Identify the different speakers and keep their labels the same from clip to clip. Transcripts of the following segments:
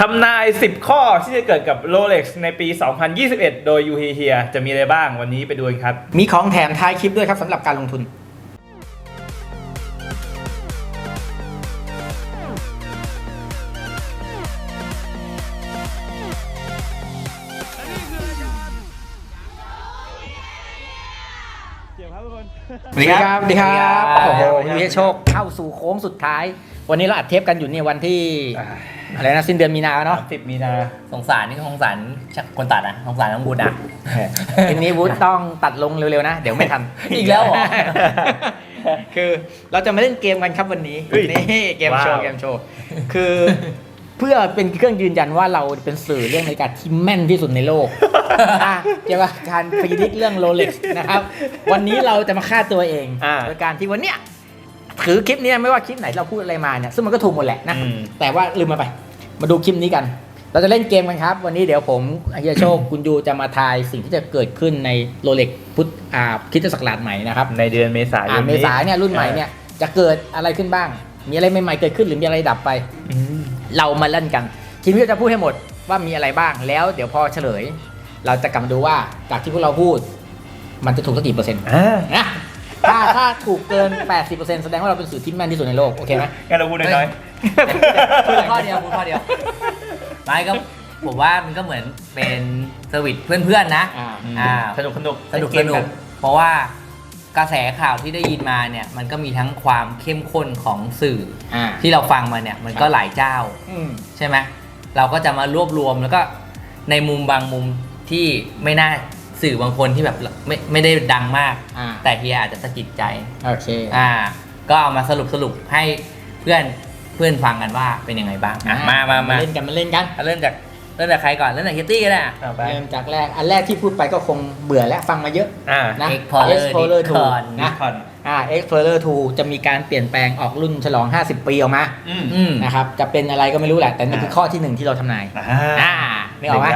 Speaker 1: ทำนาย 10 ข้อที่จะเกิดกับ Rolex ในปี 2021 โดยยูเฮียจะมีอะไรบ้างวันนี้ไปดูกันครับ
Speaker 2: มีของแถมท้ายคลิปด้วยครับสำหรับการลงทุน
Speaker 1: เดี๋ยวครับทุกคน
Speaker 2: สวัสดีครับ สวัสดีครับ
Speaker 1: สวัส
Speaker 2: โอ้
Speaker 1: ดี
Speaker 2: โห
Speaker 1: ครับ
Speaker 2: มีให้โชคเข้าสู่โค้งสุดท้าย วันนี้เราอัดเทปกันอยู่เนี่ยวันที่อะไรนะสิ้นเดือนมีนาเนาะ
Speaker 1: สิบมีนา
Speaker 3: สงสารนี่สงสารคนตัดอะสงสารน้องบุญอะ
Speaker 2: ทีนี้วุฒิต้องตัดลงเร็วๆนะ เดี๋ยวไม่ทัน
Speaker 3: อีกแล้วเหรอ
Speaker 2: คือเราจะมาเล่นเกมกันครับวันนี้
Speaker 1: เฮ้ย
Speaker 2: นี่เกมโชว์
Speaker 1: ว้าว
Speaker 2: เกมโชว์คือเพื่อเป็นเครื่องยืนยันว่าเราเป็นสื่อเรื่องนาฬิกาที่แม่นที่สุดในโลกอะเกี่ยวกับการพิจิตรเรื่องโรเล็กนะครับ วันนี้เราจะมาฆ่าตัวเอง
Speaker 1: อ่า
Speaker 2: โดยการที่วันเนี้ย ถือคลิปเนี้ยไม่ว่าคลิปไหนเราพูดอะไรมาเนี่ยซึ่งมันก็ถูกหมดแหละนะ
Speaker 1: อืม
Speaker 2: แต่ว่าลืมมาไป มาดูคลิปนี้กัน เราจะเล่นเกมกันครับ วันนี้เดี๋ยวผมอาเฮียโชคคุณยูจะมาทายสิ่งที่จะเกิดขึ้นในโรเล็กพุทธอ่าคริดศักราชใหม่นะครับ
Speaker 1: ในเดือนเมษายน
Speaker 2: อ่าเมษาเนี่ยรุ่นใหม่เนี่ยจะเกิดอะไรขึ้นบ้าง มีอะไรใหม่ๆเกิดขึ้นหรือมีอะไรดับไป
Speaker 1: อืม
Speaker 2: เรามาเล่นกันทีมที่จะพูดให้หมดว่ามีอะไรบ้างแล้วเดี๋ยวพอเฉลย เราจะกลับมาดูว่าจากที่พวกเราพูด มันจะถูกสักกี่เปอร์เซ็นต์
Speaker 1: อ่า
Speaker 2: นะ ถ้าถ้าถูกเกิน 80%แสดงว่าเราเป็นสื่อที่แม่นที่สุดในโลก โอเคไหม
Speaker 1: งั้นเราพูดน้อย
Speaker 3: พูดข้อเดียวพูดข้อเดียวไม่ก็ผมว่ามันก็เหมือนเป็นเซอร์วิสเพื่อนๆนะ
Speaker 2: อ่า
Speaker 1: ๆ
Speaker 3: อ่า
Speaker 1: สนุกสนุก
Speaker 3: สนุก
Speaker 1: เก
Speaker 3: ส
Speaker 1: ม
Speaker 3: นุ
Speaker 1: กั
Speaker 3: กเพราะว่ากระแสข่าวที่ได้ยินมาเนี่ยมันก็มีทั้งความเข้มข้นของสื่อ
Speaker 2: อ่า
Speaker 3: ที่เราฟังมาเนี่ยมันก็หลายเจ้า
Speaker 2: อืม
Speaker 3: ใช่ไหมเราก็จะมารวบรวมแล้วก็ในมุมบางมุมที่ไม่น่า สื่อบางคนที่แบบไม่ไม่ได้ดังมาก
Speaker 2: อ่า
Speaker 3: แต่เฮียอาจจะสะกิดใจ
Speaker 2: โอเค
Speaker 3: อ่า ก็เอามาสรุปสรุปให้เพื่อนเพื่อนฟังกันว่าเป็นยังไงบ้างอะมามามา
Speaker 2: เล่นกันมาเล่นกัน
Speaker 3: เริ่มจากเริ่มจากใครก่อนเริ่มจากเฮตตี้ก็ได้อะ
Speaker 1: เอาไป
Speaker 2: เริ่มจากแรก อันแรกที่พูดไปก็คงเบื่อแล้วฟังมาเยอะ
Speaker 1: อ่า
Speaker 2: นะ
Speaker 3: Explorer
Speaker 2: Explorer
Speaker 3: Discon
Speaker 2: 2นะ
Speaker 1: คอน
Speaker 2: อ่า Explorer 2 จะมีการเปลี่ยนแปลงออกรุ่นฉลอง 50 ปีออกมา
Speaker 1: อืม
Speaker 3: อืม
Speaker 2: นะครับจะเป็นอะไรก็ไม่รู้แหละ แต่นี่คือ
Speaker 1: อ่า
Speaker 2: ข้อที่หนึ่งที่เราทำนาย
Speaker 1: อ่า
Speaker 2: อ่าไม่ออกไหม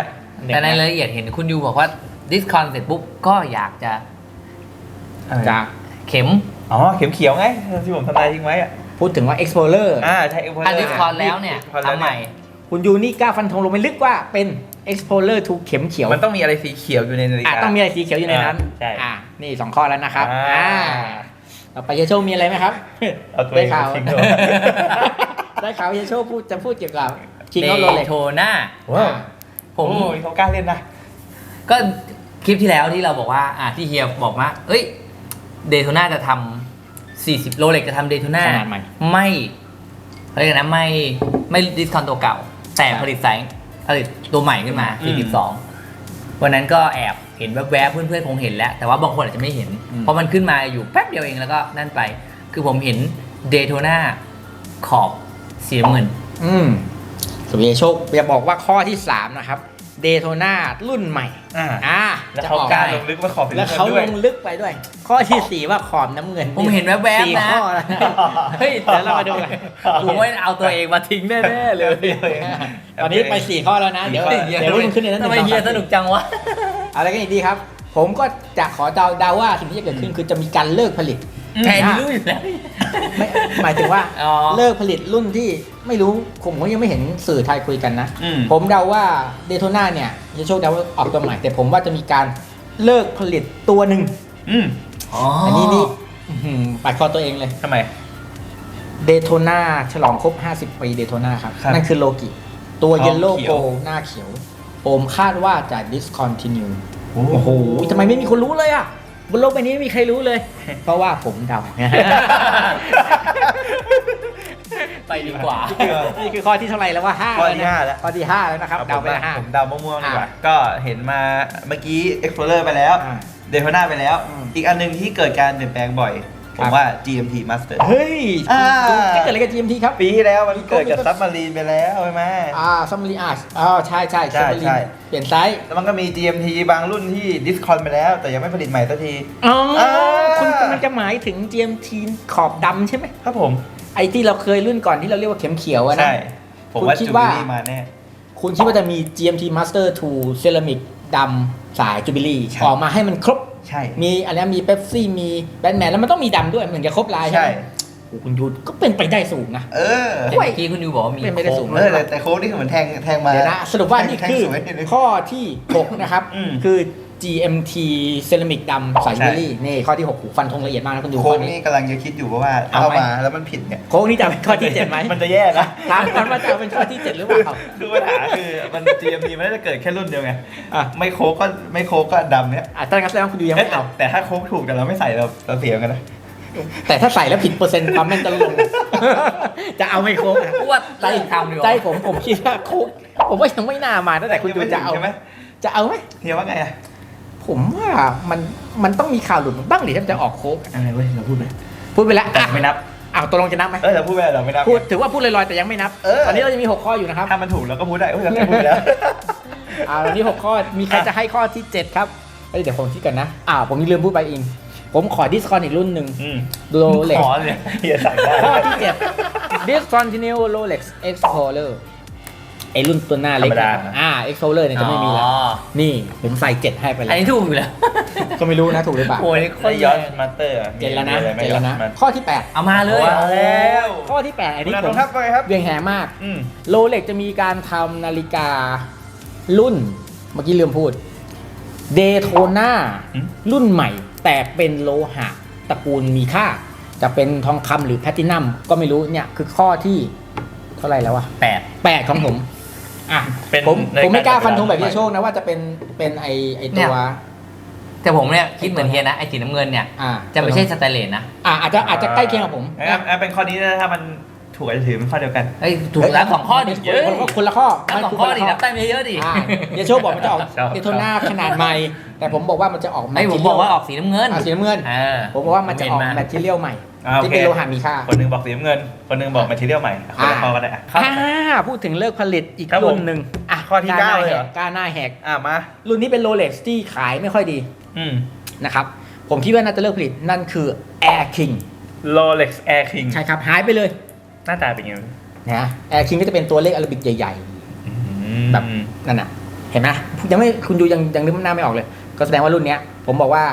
Speaker 3: แต่ในรายละเอียดเห็นคุณยูบอกว่า ดิสคอนเสร็จปุ๊บก็อยากจะ
Speaker 2: จาก
Speaker 3: เข็ม
Speaker 1: อ๋อเข็มเขียวไงที่ผมทำนายทิ้งไว้อะ
Speaker 2: พูดถึงว่า Explorer
Speaker 1: อ่าใช่เอ็กโพ
Speaker 3: ถ้าดิสคอนแล้วเนี่ย
Speaker 1: Discord แล้ว
Speaker 3: ทำใหม่
Speaker 2: คุณยูนี่กล้าฟันธงลงไปลึกว่าเป็น Explorer 2เข็มเขียว
Speaker 1: มันต้องมีอะไรสีเขียวอยู่ในนาฬิ
Speaker 2: อะ
Speaker 1: กา
Speaker 2: ต้องมีอะไรสีเขียวอยู่ในนั้น
Speaker 1: อ่าใช่
Speaker 2: อ่านี่สองข้อแล้วนะครับ
Speaker 1: อ่า
Speaker 2: อ่าต่อไปเยโชคมีอะไรไหมครับ
Speaker 1: เอาตัวเอ
Speaker 2: ได้
Speaker 1: ง
Speaker 2: ข่าว
Speaker 1: มาทิ้งด้วย
Speaker 2: ได้ข่าวเยโชคพูดจะพูดเกี่ยวกับชิง
Speaker 3: เด
Speaker 2: เอาโรเล็ก
Speaker 3: โทน่า
Speaker 1: ว้าว
Speaker 3: ผม
Speaker 1: โอ้ยเขากล้าเล่นนะ
Speaker 3: ก็ค ลิปที่แล้วที่เราบอกว่าอะที่เฮียบอกว่า เอ้ยเดโทน่าจะทำ40โรเล็กจะทำเดโทน่า
Speaker 2: ขนาดใหม่
Speaker 3: ไม่เขาเรียกนะไม่ไม่ดิสคอนตัวเก่า แต่ผลิตสายผลิตตัวใหม่ขึ้นมา
Speaker 1: อืม
Speaker 3: 42 วันนั้นก็แอบเห็นแวบๆเพื่อนๆคงเห็นแล้ว แต่ว่าบางคนอาจจะไม่เห็นเพราะมันขึ้นมาอยู่แป๊บเดียวเองแล้วก็นั่นไป คือผมเห็นเดโทน่าขอบสีน้ำเงิน
Speaker 2: อืมสุริยโชคจะบอกว่าข้อที่3นะครับ เดโทนารุ่นใหม่
Speaker 1: อ่า
Speaker 2: อ่า
Speaker 1: แล้ว
Speaker 2: จะ
Speaker 1: เขา
Speaker 2: ออก
Speaker 1: กล้า
Speaker 2: ใหม่
Speaker 1: ลงลึกว่าขอบเป็น
Speaker 2: แล้วเขา
Speaker 1: ด้วย
Speaker 2: ลงลึกไปด้วย ข้อที่สี่ว่าขอบน้ำเงิน
Speaker 3: ผมเห็นแวบๆ
Speaker 2: สี่
Speaker 3: นะ
Speaker 2: ข้อแล้วนะเฮ้ยเดี๋ยวเรามาดูกัน
Speaker 3: ผมว่าเอาตัวเองมาทิ้งแน่ๆเลย
Speaker 2: ตอนนี้ไปสี่ข้อแล้วนะ เดี๋ยว
Speaker 1: สี่ข้อ
Speaker 2: เดี๋ยวรุ่นขึ้นในนั้นห
Speaker 3: ทำ
Speaker 2: นึ่ง
Speaker 3: ไม
Speaker 2: สอง
Speaker 3: เฮีย
Speaker 2: สาม
Speaker 3: สนุกจังวะ
Speaker 2: อะไรกันอีกดีครับ ผมก็จะขอเดาเดาว่าสิ่งที่จะเกิดขึ้นคือจะมีการเลิกผลิต
Speaker 3: แทนที่รู้อยู่แล้ว
Speaker 2: ไม่หมายถึงว่า
Speaker 3: อ๋อ
Speaker 2: เลิกผลิตรุ่นที่ไม่รู้ผมก็ยังไม่เห็นสื่อไทยคุยกันนะ
Speaker 1: อืม
Speaker 2: ผมเดาว่าเดโทนาเนี่ยจะโชคเดาว่าออกตัวใหม่ แต่ผมว่าจะมีการเลิกผลิตตัวหนึ่ง
Speaker 1: อืม
Speaker 3: อ๋อ
Speaker 2: อั
Speaker 3: อั
Speaker 2: นนี้นี่อื้อหือปัดคอตัวเองเลย
Speaker 1: ทำไม
Speaker 2: เดโทนาฉลองครบ 50 ปีเดโทนาครับ
Speaker 1: ครับ
Speaker 2: นั่นคือโลกิตัว
Speaker 1: อ๋อ
Speaker 2: เยลโล่
Speaker 1: เขี
Speaker 2: โก
Speaker 1: ยว
Speaker 2: หน้าเขียว ผมคาดว่าจะ discontinue
Speaker 1: โอ้
Speaker 2: โอ้โหทำไมไม่มีคนรู้เลยอะ บนโลกใบนี้ไม่มีใครรู้เลย เพราะว่าผมเดา
Speaker 3: ไปดีกว่า
Speaker 2: นี่คือข้อที่เท่าไหร่แล้วว่าห้า
Speaker 1: ข้อที่ห้าแล้ว
Speaker 2: ข้อที่ห้าแล้วนะครับ
Speaker 1: เอา
Speaker 2: เดาไปละห้า
Speaker 1: ผมเดามั่วๆดีกว่า
Speaker 2: อ่า
Speaker 1: ก็เห็นมาเมื่อกี้ Explorer ไปแล้ว
Speaker 2: อ่า
Speaker 1: เดโ t นาไปแล้ว
Speaker 2: อืม
Speaker 1: อีกอันหนึงที่เกิดการเปลี่ยนแปลงบ่อยผ
Speaker 2: ครั
Speaker 1: ม
Speaker 2: บ
Speaker 1: ว่า GMT Master
Speaker 2: เฮ้ย
Speaker 1: อ่า
Speaker 2: จะเกิดอะไรกับ GMT ครับ
Speaker 1: ปีที่แล้วมันเกิดกับ
Speaker 2: มีก็
Speaker 1: ซับมารีนไปแล้วใช่ไหม
Speaker 2: อ่าซัมมารีอาร์อ๋อใช่ใช่
Speaker 1: ใช่
Speaker 2: ซัมมารี
Speaker 1: ใช่
Speaker 2: เปลี่ยนไซส์
Speaker 1: แล้วมันก็มี GMT บางรุ่นที่ดิสคอนไปแล้ว แต่ยังไม่ผลิตใหม่สักที
Speaker 2: อ๋อ
Speaker 1: อ่า
Speaker 2: คุณกำลังจะหมายถึง GMT ขอบดำใช่ไหม
Speaker 1: ครับผม
Speaker 2: ไอ้ที่เราเคยรุ่นก่อนที่เราเรียกว่าเข็มเขียวอะนะ
Speaker 1: ใช่ ผมว่า
Speaker 2: คุณคิด
Speaker 1: จู
Speaker 2: ว่า
Speaker 1: บิลี่มาแน่
Speaker 2: คุณคิดว่าจะมี GMT Master 2 Ceramic ดำสายจูบิลี่
Speaker 1: ใช่
Speaker 2: ออกมาให้มันครบ
Speaker 1: ใช่
Speaker 2: มีอะไรนะมีเ e ปซี่มีแบทแมนแล้วมันต้องมีดำด้วยเหมือนจะครบลายใช่
Speaker 1: ใช่
Speaker 2: ไหมโอ้คุณยูก็เป็นไปได้สูงนะ
Speaker 4: เออ
Speaker 3: แต่เมื่อกี้คุณยูบอกว่ามี
Speaker 2: เป็นไปได้สูง
Speaker 3: โค้
Speaker 4: เออแต่แต่โค้ดนี่คือเหมือนแทงแทงมา
Speaker 2: เดี๋ยวนะสรุปว่านี่
Speaker 4: แทง
Speaker 2: คือ
Speaker 4: สวยนิดนึง
Speaker 2: ข้อที่ 6 นะครับ
Speaker 1: อืม
Speaker 2: คือ GMT เซรามิกดำใส
Speaker 1: ใช่
Speaker 2: เบอรี่นี่ข้อที่6หูฟันธงละเอียดมากนะคุณยู
Speaker 4: โค้
Speaker 2: ข้
Speaker 4: ด
Speaker 2: อนี้
Speaker 4: นี่กำลังจะคิดอยู่ว่า
Speaker 2: เอา
Speaker 4: เอา
Speaker 2: ไหม
Speaker 4: มาแล้วมันผิดเนี่ย
Speaker 2: โค้งนี่จะเป็นข้อที่7ไหม
Speaker 1: มันจะแย่นะ
Speaker 2: ถามกันว่าจะเอาเป็นข้อที่ 7 หรือเปล่า
Speaker 1: คือปัญหาคือมัน GMT มันน่าจะเกิดแค่รุ่นเดียวไง
Speaker 2: อะ
Speaker 1: ไม่โค้กก็ไม่โค้กก็ดำเนี่ย
Speaker 2: อะตั้งแต่แสดงว่าคุณยูยัง
Speaker 1: เอ๊ะ
Speaker 2: ไม่
Speaker 1: แต่
Speaker 2: เอา
Speaker 1: แต่ถ้าโค้กถูกแต่เราไม่ใส่เราเราเสียกันนะ
Speaker 2: แต่ถ้าใส่แล้วผิดเปอร์เซ็นต์ความแม่นจะลง จะเอาไม่โค้งอะ
Speaker 3: อ้วดใจทำดีกว่า
Speaker 2: ใจผมผมคิดว่าโค้งผมว่ายังไม่น่ามาตั้งแต่คุณยูจะเอา
Speaker 1: ใช่ไหม
Speaker 2: จะเอาไหม
Speaker 1: เฮียว่าไงอะ
Speaker 2: ผมว่ามันมันต้องมีข่าวหลุดบ้างดิถ้ามันจะออกโค้ก
Speaker 1: อะไรเว้ยเราพูดไหม
Speaker 2: พูดไปแล้ว
Speaker 1: แต่
Speaker 2: อะ
Speaker 1: ไม่นับ
Speaker 2: อ้าวตกลงจะนับไหม
Speaker 1: เออเราพูดไปแล้วเราไม่นับ
Speaker 2: พูดถือว่าพูดลอยๆแต่ยังไม่นับ
Speaker 1: เออ
Speaker 2: ตอนนี้เราจะมี 6 ข้ออยู่นะครับ
Speaker 1: ถ้ามันถูกเราก็พูดได้เอ้ยเราเคยพูดไปแล้ว
Speaker 2: อ่าตอนนี้ 6 ข้อมีใครจะให้ข้อที่ 7 ครับเอ้ยเดี๋ยวผมคิดกันนะอ่าผมลืมพูดไปเองผมขอดิสคอนอีกรุ่นหนึ่ง
Speaker 1: อืม
Speaker 2: โรเล็ก
Speaker 1: ขอเลยเฮียสั่งได้
Speaker 2: ข้อที่7 discontinue Rolex Explorer ไอรุ่นตัวหน้าเล็กนะครับอ่า Explorer เนี่ยจะไม่มีแล้ว
Speaker 3: อ๋อ
Speaker 2: นี่ผมใส่7ให้ไป
Speaker 3: อั
Speaker 2: แล้
Speaker 3: น
Speaker 2: ว
Speaker 3: นี้ถูกอยู่แล้ว
Speaker 2: ก็ไม่รู้นะถูกหรือเปล่า
Speaker 3: โอ้ยนี่โค
Speaker 1: ไอ้
Speaker 3: ตร
Speaker 1: ยอด
Speaker 3: แรง
Speaker 1: มาสเตอร์
Speaker 2: เจ็ดแล้วนะ
Speaker 1: มีอไรไหม
Speaker 2: เจ็ดแล้วนะ
Speaker 1: มัน
Speaker 2: ข้อที่8
Speaker 3: เอามาเลย
Speaker 1: เอาแล้ว
Speaker 2: ข้อที่8อัน
Speaker 1: คุ
Speaker 2: นี้
Speaker 1: ณอา
Speaker 2: ผ
Speaker 1: ตร
Speaker 2: ม
Speaker 1: งทับไปครับ
Speaker 2: เวียงแหมาก
Speaker 1: อืม
Speaker 2: โรเล็กจะมีการทำนาฬิการุ่น เมื่อกี้ลืมพูดเดโทนารุ่นใหม่ แต่เป็นโลหะตระกูลมีค่า จะเป็นทองคำหรือแพลตินัมก็ไม่รู้เนี่ยคือข้อที่เท่าไหร่แล้ววะ
Speaker 3: แปด
Speaker 2: แปดของผม อะ
Speaker 1: เป็น
Speaker 2: ผม
Speaker 1: นาฬิกา
Speaker 2: ผมไม่กล้าฟันธงแบบ
Speaker 1: ใหม่
Speaker 2: พี่โชคนะว่าจะเป็นเป็นไอไอ
Speaker 3: เนี่
Speaker 2: ตั
Speaker 3: ย
Speaker 2: ว
Speaker 3: แต่ผมเนี่ยคิดเหมือนเฮียนะไอ้สีน้ำเงินเนี่ย
Speaker 2: อ่า
Speaker 3: จะไม่ใช่สแตนเลสนะ
Speaker 2: อ่าอาจจะอาจจะใกล้เคียงกับผม
Speaker 1: อะอะเป็นข้อนี้นะถ้ามันถูกอาจจะถือเป็นข้อเดียวกัน
Speaker 3: เอ้ยถูกแล้วสองข้อดิ
Speaker 2: คนคนคนคนละข้อ
Speaker 3: นับสอง
Speaker 2: คื
Speaker 3: ข้อ
Speaker 2: คนละ
Speaker 3: ดินับแต้มเยอะๆดิ
Speaker 2: อ่าเดี๋ยวโชคบอกมันจะออก
Speaker 1: ชอบ
Speaker 2: เดโทนาขนาดใหม่ แต่ผมบอกว่ามันจะออก
Speaker 3: ไอ้ผมบอกว่าออกสีน้ำเงิน
Speaker 2: อ่าสีน้ำเงิน
Speaker 3: เออ
Speaker 2: ผมบอกว่ามันจะออก
Speaker 3: เห็น
Speaker 2: แม
Speaker 3: มา
Speaker 2: ทเทียลใหม่
Speaker 1: อ่าโอ
Speaker 2: ที่
Speaker 1: เค
Speaker 2: เป็นโลหะมีค่า
Speaker 1: คนหนึงบอกสีน้ำเงิน คนหนึงบอกแมทเทียลใหม่คนละ
Speaker 2: อ่า
Speaker 1: ข้อก็ได้อะ
Speaker 2: อ่าพูดถึงเลิกผลิตอีก
Speaker 1: ครับผม
Speaker 2: รุ่นหนึ่งอะ
Speaker 1: ข้อที่
Speaker 2: ล้
Speaker 1: เก้า
Speaker 2: หน้
Speaker 1: เลยเหรอ
Speaker 2: แหกกล้าหน้าแหก
Speaker 1: อะมา
Speaker 2: รุ่นนี้เป็นโรเล็กซ์ที่ขายไม่ค่อยดี
Speaker 1: อืม
Speaker 2: นะครับ ผมคิดว่าน่าจะเลิกผลิตนั่นคือ Air King
Speaker 1: Rolex Air King
Speaker 2: ใช่ครับ หายไปเลย
Speaker 1: หน้าตาเป็นยังไง
Speaker 2: นะ Air King ก็จะเป็นตัวเลขอาราบิกใหญ่
Speaker 1: อืม
Speaker 2: แบบๆนั่นน่ะ เห็นไหมยังไม่คุณดูยังยังนึกหน้าไม่ออกเลย ก็แสดงว่ารุ่นเนี้ย ผมบอกว่า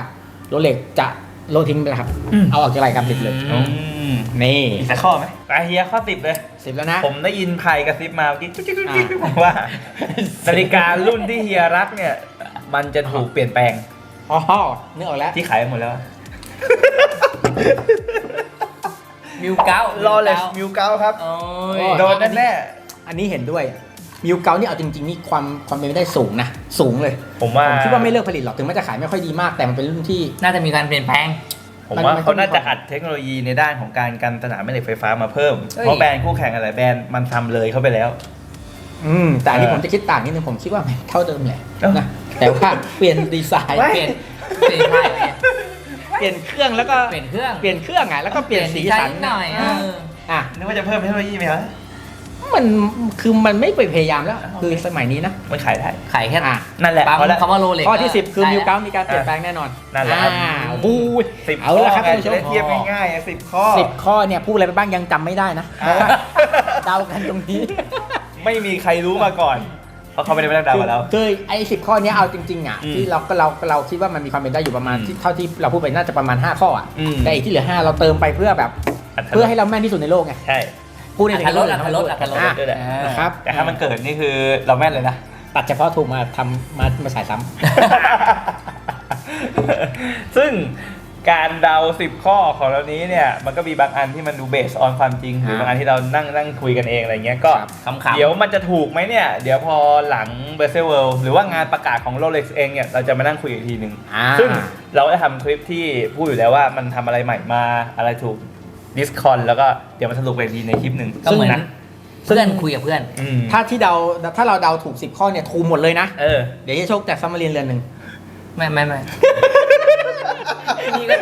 Speaker 2: โรเล็กจะ โลดทิ้งไปแล้วครับเอาออกจากรายการผลิตเลย
Speaker 1: อืม
Speaker 2: นี่
Speaker 1: อีกสักข้อไหมไปเฮียข้อสิบเลย
Speaker 2: สิบแล้วนะ
Speaker 1: ผมได้ยินไพ่กระซิบมาเมื่อกี้จุ๊กจิ๊กจุ๊กจิ๊ก
Speaker 2: อ่า
Speaker 1: บอกว่านาฬิการุ่นที่เฮียรักเนี่ย มันจะถูกเปลี่ยนแปลง
Speaker 2: อ๋อนึกออกแล้ว
Speaker 1: ที่ขายไปหมดแล้ว
Speaker 3: มิวเก้า
Speaker 1: Rolex มิวเก้าครับ
Speaker 3: โอ้
Speaker 2: โอ้
Speaker 3: ย
Speaker 1: โดนแน่
Speaker 2: อันนี้เห็นด้วยมิวเกานี่เอาจริงๆนี่ความความเป็นไปได้สูงนะ สูงเลย
Speaker 1: ๆผมว่า
Speaker 2: ผมคิดว่าไม่เลิกผลิตหรอกถึงแม้จะขายไม่ค่อยดีมากแต่มันเป็นรุ่นที่
Speaker 3: น่าจะมีการเปลี่ยนแปลง
Speaker 1: ผมว่า
Speaker 2: มัน
Speaker 1: เขาน่าจะ
Speaker 2: มัน
Speaker 1: อัดเทคโนโลยีในด้านของการกันสนามแม่เหล็กไฟฟ้ามาเพิ่ม
Speaker 3: เอ้ย
Speaker 1: เพราะแบรนด์คู่แข่งอะไรแบรนด์มันทำเลยเข้าไปแล้ว
Speaker 2: อืม แต่อันนี้
Speaker 1: เออ
Speaker 2: ผมจะคิดต่างนิดนึงผมคิดว่ามันเท่าเดิมแหละ
Speaker 1: เอ้า
Speaker 2: นะแต่ว่าเปลี่ยนดีไซน์
Speaker 3: เปลี่ยนเปลี่ยนไพ่เนี่ย
Speaker 2: เปลี่ยนเครื่องแล้วก็
Speaker 3: เปลี่ยนเครื่อง
Speaker 2: เปลี่ยนเครื่องอะแล้วก็เปลี่ยนสีสัน
Speaker 3: ดีไหน่อยเออ
Speaker 2: อะ
Speaker 1: นึกว่าจะเพิ่มเทคโนโลยีไหมครับ
Speaker 2: มันคือมันไม่ไปพยายามแล้ว คือสมัยนี้นะ
Speaker 1: มันขายได้
Speaker 3: ขายแค่
Speaker 2: อะ
Speaker 1: นั่นแหละ
Speaker 3: ปั๊ม
Speaker 1: เพราะแล้ว
Speaker 3: คำว่าโรเล็ก
Speaker 2: ข้อที่ 10 คือมิวเกามีการเปลี่ยนแปลงแน่นอน
Speaker 1: นั่นแหละครับ
Speaker 2: อ่าโอ้โห
Speaker 1: สิบ
Speaker 2: เอา
Speaker 1: ข้อ
Speaker 2: ละครับ
Speaker 1: ไง
Speaker 2: ท่านผู้ช
Speaker 1: จะ
Speaker 2: ม
Speaker 1: ได้เทียบง่ายๆสิบข้อ
Speaker 2: สิบข้อเนี่ยพูดอะไรไปบ้างยังจำไม่ได้นะเพราะว่าเดากันตรงนี้
Speaker 1: ไม่มีใครรู้มาก่อนเพราะเขาไม่ได้ไปนั่งเดามาแล้ว
Speaker 2: คือไอ้สิบข้อเนี้ยเอาจริงๆอะ
Speaker 1: อืม
Speaker 2: ที่เราก็เราเราคิดว่ามันมีความเป็นได้อยู่ประมาณ
Speaker 1: อืม
Speaker 2: ที่เท่าที่เราพูดไปน่าจะประมาณ 5 ข้ออะ
Speaker 1: อืม
Speaker 2: แต่อีกที่เหลือ 5 เราเติมไปเพื่อแบบ
Speaker 1: อัต
Speaker 2: เพื่อให้เราแม่นที่สุดในโลกไง
Speaker 1: ใช่
Speaker 2: พูดใน
Speaker 3: อั
Speaker 2: สิ่ง
Speaker 3: ตร
Speaker 2: ที่
Speaker 3: ส
Speaker 2: เรา
Speaker 3: อัตรสอัตรส
Speaker 2: อะ
Speaker 1: ด้วยแหละ
Speaker 2: นะครับ
Speaker 1: แต่ถ้ามันเกิดนี่คือเราแม่นเลยนะ
Speaker 2: ตัดเฉพาะถูกมาทำมามาฉายซ้
Speaker 1: ซึ่งการเดาสิบข้อของเรานี้เนี่ย มันก็มีบางอันที่มันดูเบสออนความจริง หรือบางอันที่เรานั่งนั่งคุยกันเองอะไรเงี้ยก็
Speaker 3: ขำๆ
Speaker 1: เดี๋ยวมันจะถูกไหมเนี่ย เดี๋ยวพอหลังเบอร์เซเวิลหรือว่างานประกาศของ Rolex เองเนี่ย เราจะมานั่งคุยอีกทีหนึ่งำ
Speaker 2: อ่า
Speaker 1: ซึ่งเราได้ทำคลิปที่พูดอยู่แล้วว่ามันทำอะไรใหม่มาอะไรถูก ดิสคอนแล้วก็เดี๋ยวมาสรุปกันอีกทีในคลิปหนึ่ง
Speaker 3: ก็เหมือน
Speaker 1: นะ
Speaker 3: เพื่อนคุยกับเพื่อน
Speaker 1: อืม
Speaker 2: ถ้าที่เดาถ้าเราเดาถูก10ข้อเนี่ยถูกหมดเลยนะ
Speaker 1: เออ
Speaker 2: เดี๋ยวจะโชคแจกซัมมารีนเรือนหนึ่ง
Speaker 3: ไม่ไม่ไม่
Speaker 1: นี่ก็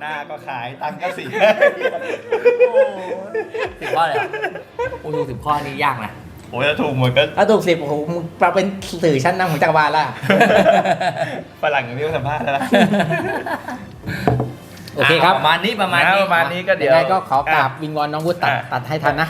Speaker 1: หน้าก็ขายตังค์ก็เสีย
Speaker 3: สิบข้อเลยเหรอโอ้ดูสิบข้อนี่ยากนะ
Speaker 1: โอ้ยถ้าถูกหมดก็
Speaker 2: ถ้าถูกสิบโอ้โหมึงเราเป็นสื่อชั้นนำของจักรวาลละ
Speaker 1: ฝรั่งอย่างที่เขาสัมภาษณ์แล้วนะ
Speaker 2: โอเคครับ
Speaker 3: ประมาณนี้ประมาณนี้
Speaker 1: ประมาณนี้ก็เดี๋ยว
Speaker 2: ยังไงก็ขอกราบวิงวอนน้องวุฒิตัด
Speaker 1: อะ
Speaker 2: ตัดให้ทันนะ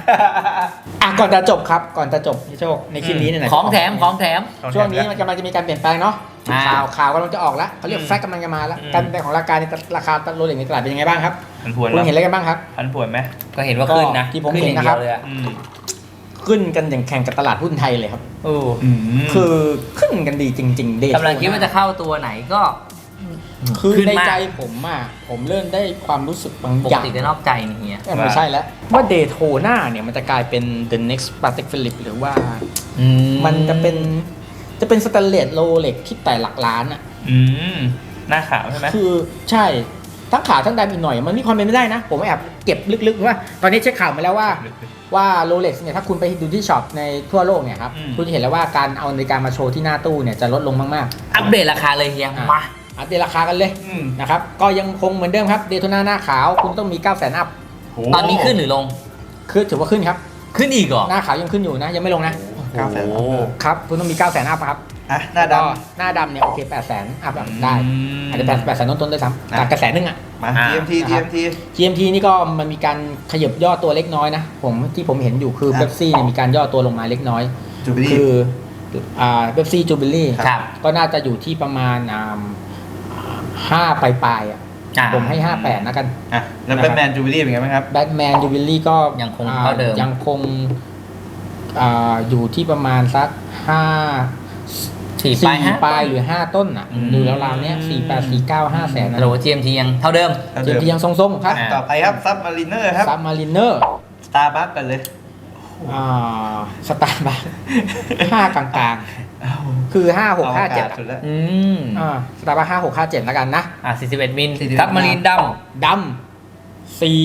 Speaker 2: อะก่อนจะจบครับก่อนจะจบพี่โชคในคลิปนี้เนี่ยนะ
Speaker 3: ของแถมของแถม
Speaker 2: ช่วงนี้มันกำลังจะมีการเปลี่ยนแปลงเนาะ
Speaker 3: อ่า
Speaker 2: ข่าวข่าวกำลังจะออกแล้วเขาเรียก
Speaker 1: อืม
Speaker 2: แฟกกำลังจะมาแล้ว
Speaker 1: อืม
Speaker 2: การเปลี่ยนแปลงของราคาในราคาโรเล็กในตลาดเป็นยังไงบ้างครับ
Speaker 1: พันผวน
Speaker 2: คุณ
Speaker 1: แล้ว
Speaker 2: เห็นอะไรกันบ้างครับ
Speaker 1: พันผวนไหม
Speaker 3: ก็เห็นว่าขึ้นนะ
Speaker 2: ก็ที่ผม
Speaker 3: ขึ้
Speaker 2: เห็น
Speaker 3: อย่าง
Speaker 2: นะครับ
Speaker 3: ดียวเลยอะ
Speaker 1: อืม
Speaker 2: ขึ้นกันอย่างแข่งกับตลาดหุ้นไทยเลยครับ
Speaker 3: โอ้
Speaker 2: คือขึ้นกันดีจริง ๆ เดท
Speaker 3: กำลังคิดว่าจะเข้าตัวไหนก็
Speaker 2: คือ
Speaker 3: ขึ้น
Speaker 2: ใน
Speaker 3: มาก
Speaker 2: ใจผมอะผมเริ่มได้ความรู้สึกบาง
Speaker 3: ป
Speaker 2: อกย่าง
Speaker 3: ติจะนอกใจนี่เฮีย
Speaker 2: เอ้ยไม่ใช่แล้ว ว่าเดโทนาเนี่ยมันจะกลายเป็น the next Patek Philippe หรือว่า มันจะเป็นจะเป็นสแตนเลสโรเล็กที่แต่หลักล้านอะ
Speaker 1: อืมหน้าขาวใช่ไหม
Speaker 2: คือใช่ทั้งขาวทั้งดำอีกหน่อย มันมีความเป็นไม่ได้นะ ผมแอบเก็บลึกๆว่าตอนนี้เช็คข่าวมาแล้วว่า ว่าโรเล็กเนี่ยถ้าคุณไปดูที่ช็อปในทั่วโลกเนี่ยครับ
Speaker 1: อืม
Speaker 2: คุณจะเห็นแล้วว่าการเอานาฬิกามาโชว์ที่หน้าตู้เนี่ยจะลดลงมาก
Speaker 3: อัปเดตราคาเลยเฮีย
Speaker 2: อะ
Speaker 3: มา
Speaker 2: ๆ อัปเดตราคากันเลย
Speaker 1: อืม
Speaker 2: นะครับ ก็ยังคงเหมือนเดิมครับเดโทนาหน้าขาวคุณต้องมี9 0 0 0 0 0อัพ
Speaker 1: โอ้
Speaker 3: ตอนนี้ขึ้นหรือลง
Speaker 2: คือถือว่าขึ้นครับ
Speaker 3: ขึ้นอีกเหรอ
Speaker 2: หน้าขาวยังขึ้นอยู่นะ ยังไม่ลงนะ
Speaker 4: เก้าแสน
Speaker 3: โอ้โห
Speaker 2: ครับคุณต้องมี9 0 0 0 0 0อัพครับ
Speaker 4: อะหน้าด
Speaker 2: ก็หน้าดำเนี่ยโอเค8 0 0 0 0 0อัพได้อาจจะแปดแปดแสนต้นๆด้วยซ้ำจากกระแสหนึงอะำ
Speaker 4: มา
Speaker 3: อะ
Speaker 4: TMT
Speaker 2: นะครับ
Speaker 4: TMT
Speaker 2: GMT นี่ก็มันมีการขยับย่อตัวเล็กน้อยนะผมที่ผมเห็นอยู่คือ
Speaker 4: ครับ
Speaker 2: เบปซี่เนี่ยมีการย่อตัวลงมาเล็กน้อย
Speaker 4: จูบิลี่
Speaker 2: คืออ่าเบปซี่จูบิลี่
Speaker 3: ครับ
Speaker 2: ก็น่าจะอยู่ที่ประมาณอ่า ห้าปลายปลายๆอะ
Speaker 3: อ่า
Speaker 2: ผมให้ห้าแปดนะกัน
Speaker 4: อะแล้ว
Speaker 2: นะค
Speaker 4: แบ
Speaker 2: รับ
Speaker 4: ทแมนจูบิลี่เป็นไงบ้างครับ
Speaker 2: แบทแมนจูบิลี่ก็
Speaker 3: ยังคง
Speaker 2: อ่
Speaker 3: เท่าเดิม
Speaker 2: ยังคงอ่าอยู่ที่ประมาณสักห้า
Speaker 3: สี่
Speaker 2: สี่
Speaker 3: ปลายห้า
Speaker 2: ปลายหรือห้าต้นอะ
Speaker 3: อืม
Speaker 2: ดูแล้วราวๆเนี้ยสี่แปดสี่เก้าห้าแสนนะ
Speaker 3: โหล GMT ยังเท่าเดิม
Speaker 2: เจมทียังทรงๆครับ
Speaker 3: อ่า
Speaker 4: ต่อไปครับซับมารีเนอร์ครับ
Speaker 2: ซับมารินเนอร์
Speaker 4: สตาร์บัคกันเลย
Speaker 2: อ่าสตาร์บัคห้ากลางๆ คือห้าหกห้าเจ็ด
Speaker 4: อวกศสุดแล้ว
Speaker 3: อืม
Speaker 2: อ่าสตาร์บัคห้าหกห้าเจ็ดแล้วกันนะ
Speaker 3: อะ41มิล
Speaker 4: 41
Speaker 3: ทับมารีนด
Speaker 2: ดำสี่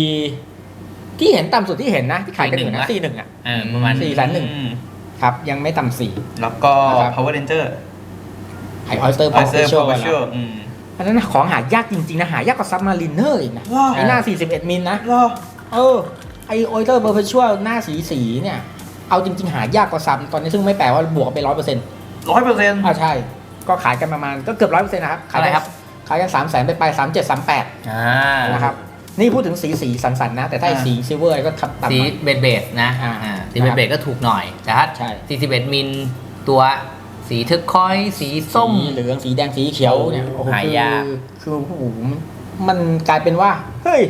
Speaker 2: ที่เห็นต่ำสุดที่เห็นนะ ที่ขายกันอยู่นะ
Speaker 3: 41
Speaker 2: สี่หนึ่งอะำ
Speaker 3: อ่าประมาณ
Speaker 2: สี่แสนหนึ่ง
Speaker 1: อืม
Speaker 2: ครับ ยังไม่ต่ำสี่
Speaker 4: แล้วก็
Speaker 2: นะครับ
Speaker 4: Power Ranger
Speaker 2: ไอออยสเตอร์
Speaker 4: อ
Speaker 2: พ
Speaker 4: อ
Speaker 2: อ
Speaker 4: เซอร์
Speaker 2: ชั่
Speaker 4: พาวเวอร์
Speaker 1: อืม
Speaker 2: อันนั้นนะของหายากจริง ๆ นะ หายากกว่าซับมารินเนอร์อีกนะ
Speaker 4: ว้าว
Speaker 2: ไอหน้า 41 มิลนะ
Speaker 4: รอ
Speaker 2: เออไอออยสเตอร์เพอร์ชั่วหน้าสีสีๆเนี่ย เอาจริง ๆ หายากกว่าซับตอนนี้ซึ่งไม่แปลว่าบวกไปร้อยเปอร์เซ็นต์
Speaker 4: ร้อยเปอร์เซ็นต์
Speaker 2: อ่าใช่ ก็ขายกันประมาณก็เกือบร้อยเปอร์เซ็นต์นะครับขาย
Speaker 3: อะไร
Speaker 2: กัน
Speaker 3: ครับ
Speaker 2: ขายกันสามแสนไปไปสามเจ็ดสามแปด
Speaker 3: อ่า
Speaker 2: นะครับนี่พูดถึงสีสีสันสันๆนะ แต่ถ้าไอ้สีซิลเวอร์ก็ทับต่ำ
Speaker 3: สี
Speaker 2: หน่อย
Speaker 3: เบสเบสนะ
Speaker 2: อ่า
Speaker 3: อ่าสีเบสเบสก็ถูกหน่อยแต่ถ้า
Speaker 2: ใช่
Speaker 3: 41มิลตัวสีทึกคอยส์สีส้ม
Speaker 2: สีเหลืองสีแดงสีเขียวเนี่ย
Speaker 3: โอ้
Speaker 2: โอ้โห
Speaker 3: หายาก
Speaker 2: คือคือโอ้โหมันมันกลายเป็นว่า เฮ้ย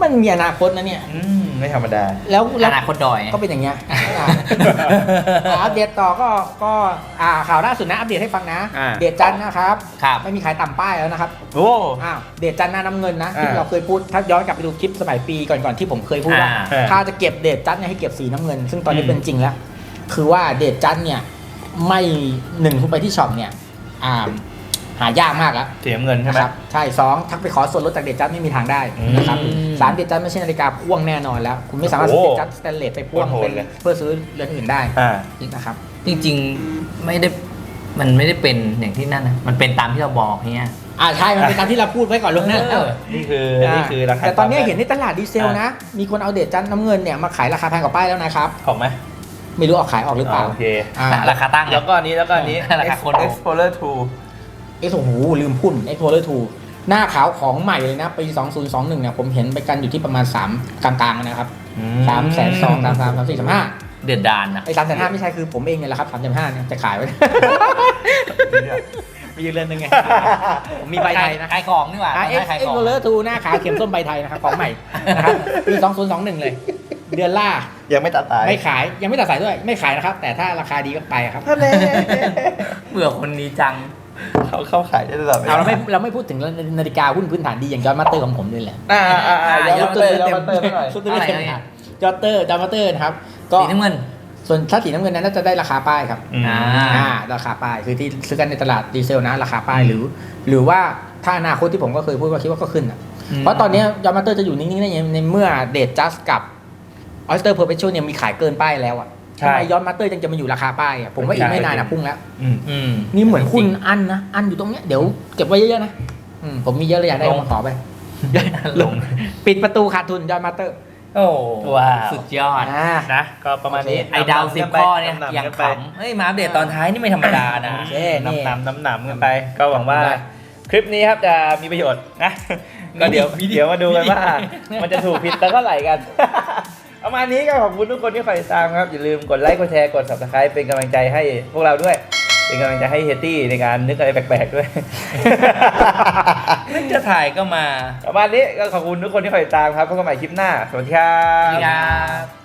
Speaker 2: มันมีอนาคตนะเนี่ย
Speaker 1: อืมไม่ธรรมดา
Speaker 2: แล้ว
Speaker 3: อ
Speaker 2: แล้ว
Speaker 3: นาคตดอย
Speaker 2: ก็เป็นอย่างเงี้ยอ่าอ่าอัปเดตต่อก็ก็อ่าข่าวล่าสุดนะอัปเดตให้ฟังนะ
Speaker 1: อ่า
Speaker 2: เดทจันทร์นะครับ
Speaker 3: ครับ
Speaker 2: ไม่มีขายต่ำป้ายแล้วนะครับ
Speaker 1: โอ้
Speaker 2: อ้าวเดทจันทร์หน้าน้ำเงินนะที่
Speaker 1: อ่า
Speaker 2: เราเคยพูดถ้าย้อนกลับไปดูคลิปสมัยปีก่อนๆที่ผมเคยพูดว่า
Speaker 3: อ่า
Speaker 2: ถ้าจะเก็บเดทจันทร์เนี่ยให้เก็บสีน้ำเงิน ซึ่งตอนนี้
Speaker 1: อืม
Speaker 2: เป็นจริงแล้ว คือว่าเดทจันทร์เนี่ยไม่หนึ่งคุณไปที่ช็อปเนี่ยอ่า หายากมากแล้ว
Speaker 1: เสียเงินใช่ไหม
Speaker 2: นะครับใช่สองทักไปขอส่วนลดจากเดทจันทร์ไม่มีทางได้นะครับ
Speaker 3: อืม
Speaker 2: สามเดทจันทร์ไม่ใช่นาฬิกาพ่วงแน่นอนแล้ว คุณไม่สามารถ
Speaker 1: โอ้
Speaker 2: ซื้อ
Speaker 1: โห
Speaker 2: เดทจันทร์สแตนเลสไปพ่วง
Speaker 1: โคตรโหด
Speaker 2: เป็น
Speaker 1: เลย
Speaker 2: เพื่อซื้อเรือนอื่นได้
Speaker 1: อ่า
Speaker 2: นะครับ
Speaker 3: จริงๆไม่ได้มันไม่ได้เป็นอย่างที่นั่นนะมันเป็นตามที่เราบอกเนี่ย
Speaker 2: อ่าใช่ มันเป็นตามที่เราพูดไว้ก่อนลวงหน้า
Speaker 3: เออ
Speaker 1: นี่คือนี่คือราคา
Speaker 2: แต่ตอนนี้เห็น
Speaker 1: ม
Speaker 2: ในตลาดดีเซลนะ มีคนเอาเดทจันทร์น้ำเงินเนี่ยมาขายราคาแพงกว่าป้ายแล้วนะครับ
Speaker 1: ของไหม
Speaker 2: ไม่รู้เอาขายออกหรือเปล่า
Speaker 1: โอเค
Speaker 2: อ่า
Speaker 3: ราคาตั้ง
Speaker 1: แล้วก็อันนี้แล้วก็อันนี้
Speaker 3: ราคาคน
Speaker 1: Explorer 2
Speaker 2: เอ็กซ์โอ้โหลืมพุ่น Explorer 2หน้าขาวของใหม่เลยนะ ปี 2021 เนี่ย ผมเห็นไปกันอยู่ที่ประมาณ 3 กลางๆ นะครับสามแสนสองสามสามสามสี่สามห้า
Speaker 3: เดือดดานนะ
Speaker 2: ไอ้สามแสนห้าไม่ใช่คือผมเองเนี่ยแหละครับสามแสนห้าเนี่ยจะขายไว้ มีอยู่เรือนหนึงไงผมมีใบไทยนะ
Speaker 3: ขายของนี่หว่า
Speaker 2: อะ
Speaker 3: ไม่
Speaker 2: เอ็ก
Speaker 3: ใช่ขาย
Speaker 2: ซ์
Speaker 3: ของ
Speaker 2: โรเลอร์ทูหน้าขาวเข็มส้มใบไทยนะครับของใหม่นะครับปี2021เลย เดือนล่า
Speaker 4: ยังไม่ตัดสาย
Speaker 2: ไม่ขาย ยังไม่ตัดสายด้วย ไม่ขายนะครับ แต่ถ้าราคาดีก็ไปครับ
Speaker 4: ท่านเอง
Speaker 3: เบื่อคนนี้จัง
Speaker 4: เขาเข้าขายได้ตลอดเวล
Speaker 2: เอาเราไม่เราไม่พูดถึงนาฬิกาหุ้นพื้นฐานดีอย่างยอดมาสเตอร์ของผมเลยแหละ
Speaker 1: อ่าอ่าอ่า
Speaker 3: อ่า
Speaker 1: ย้อนมาเตอร์ย้อนมาเตอร์หน่อย
Speaker 2: สุดเลย
Speaker 3: อะไร
Speaker 2: เต็ม
Speaker 3: เนี่ย
Speaker 2: ถาดยอดเตอร์จอมาเตอร์นะครับก็
Speaker 3: สีน้ำเงิน
Speaker 2: ส่วนถ้าสีน้ำเงินนั้นน่าจะได้ราคาป้ายครับ
Speaker 1: อืม
Speaker 3: อ่า
Speaker 2: อ่าราคาป้ายคือที่ซื้อกันในตลาดดีเซลนะราคาป้ายหรือ หรือว่าถ้าอนาคตที่ผมก็เคยพูดว่าคิดว่าก็ขึ้นอะเพราะตอนนี้ยอดมาสเตอร์จะอยู่นิ่งๆได้ยังไงในเมื่อเดทจัสกับออสเตอร์เพอร์เปชัวเนี่ยมีขายเกินป้ายแล้วอะ
Speaker 1: ใช่
Speaker 2: ทำไมยอดมาสเตอร์ยังจะมาอยู่ราคาป้ายอะผมว่าอีกไม่นานอะพุ่งแล้ว
Speaker 1: อืม
Speaker 3: อืม
Speaker 2: นี่เหมือนคุณอันนะอันอยู่ตรงเนี้ยเดี๋ยวเก็บไว้เยอะๆนะอืมผมมีเยอะเลยอยากได้
Speaker 3: ลง
Speaker 2: มาขอไป
Speaker 1: ลง
Speaker 2: ปิดประตูขาดทุนยอดมาสเตอร์
Speaker 3: โอ้
Speaker 1: ว้าว
Speaker 3: สุดยอด
Speaker 2: อ่า
Speaker 1: นะ ก็ประมาณนี้
Speaker 3: ไอ้ดาวสิบำ
Speaker 1: ๆกัไป
Speaker 3: ข้อเนี่ยำ
Speaker 1: ๆ
Speaker 3: อย่าง
Speaker 1: กันไป
Speaker 3: ขำเฮ้ยมาอัปเดตตอนท้ายนี่ไม่ธรรมดานะ
Speaker 2: โอเคนี่
Speaker 1: น้ำน้ำน้ำน้ำกันไป ก็หวังว่า
Speaker 2: ได้
Speaker 1: คลิปนี้ครับจะมีประโยชน์นะก็เดี๋ยว
Speaker 3: มีดิ
Speaker 1: เดี๋ยวมาดูกันว่า
Speaker 3: มีดิ
Speaker 1: มันจะถูกผิดแล้วก็ไหลกัน ประมาณนี้ก็ขอบคุณทุกคนที่คอยติดตามครับ อย่าลืมกดไลค์กดแชร์กด subscribe เป็นกำลังใจให้พวกเราด้วย เป็นกำลังใจให้เฮตตี้ในการนึกอะไรแปลกๆด้วย
Speaker 3: นึกจะถ่ายก็มา
Speaker 1: ประมาณนี้ก็ขอบคุณทุกคนที่คอยติดตามครับพบกันใหม่คลิปหน้าสวัสดีครั
Speaker 3: สวัสดี
Speaker 1: บ
Speaker 3: ครับ